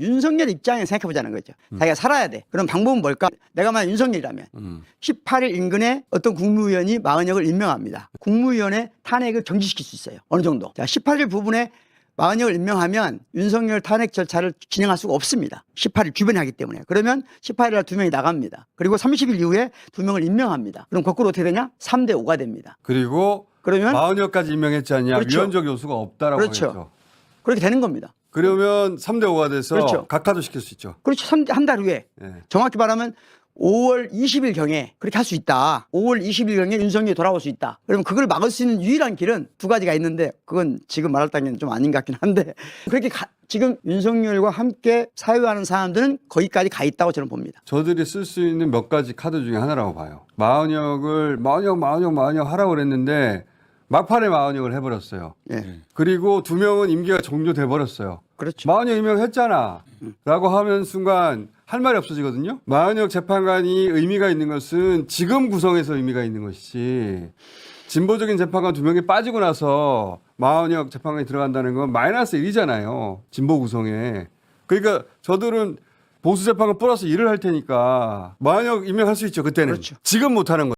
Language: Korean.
윤석열 입장에 생각해보자는 거죠. 자기가 살아야 돼. 그럼 방법은 뭘까? 내가 만약 윤석열이라면 음. 18일 인근에 어떤 국무위원이 마은혁을 임명합니다. 국무위원회 탄핵을 정지시킬 수 있어요. 어느 정도. 자, 18일 부분에 마은혁을 임명하면 윤석열 탄핵 절차를 진행할 수가 없습니다. 18일 주변에 하기 때문에. 그러면 18일 날 두 명이 나갑니다. 그리고 30일 이후에 두 명을 임명합니다. 그럼 거꾸로 어떻게 되냐? 3대 5가 됩니다. 그리고 그러면 마흔여까지 임명했지 않냐 그렇죠. 위헌적 요소가 없다라고 그렇죠. 했죠. 그렇게 되는 겁니다. 그러면 3대 5가 돼서 그렇죠. 각하도 시킬 수 있죠. 그렇죠. 한 달 후에 예. 정확히 말하면 5월 20일 경에 그렇게 할 수 있다. 5월 20일 경에 윤석열이 돌아올 수 있다. 그러면 그걸 막을 수 있는 유일한 길은 두 가지가 있는데 그건 지금 말할 단계는 좀 아닌 것 같긴 한데 그렇게 가- 지금 윤석열과 함께 사회하는 사람들은 거기까지 가 있다고 저는 봅니다. 저들이 쓸 수 있는 몇 가지 카드 중에 하나라고 봐요. 마흔역을 마흔역 마흔역 마흔역 하라고 그랬는데 막판에 마흔역을 해버렸어요. 예. 그리고 두 명은 임기가 종료돼 버렸어요. 그렇죠. 마흔역 임명했잖아. 라고 하면 순간 할 말이 없어지거든요. 마흔역 재판관이 의미가 있는 것은 지금 구성에서 의미가 있는 것이지 진보적인 재판관 두 명이 빠지고 나서 마흔역 재판관이 들어간다는 건 마이너스 1이잖아요. 진보 구성에. 그러니까 저들은 보수 재판관 플러스 일을 할 테니까 마흔역 임명할 수 있죠. 그때는. 그렇죠. 지금 못하는 거죠.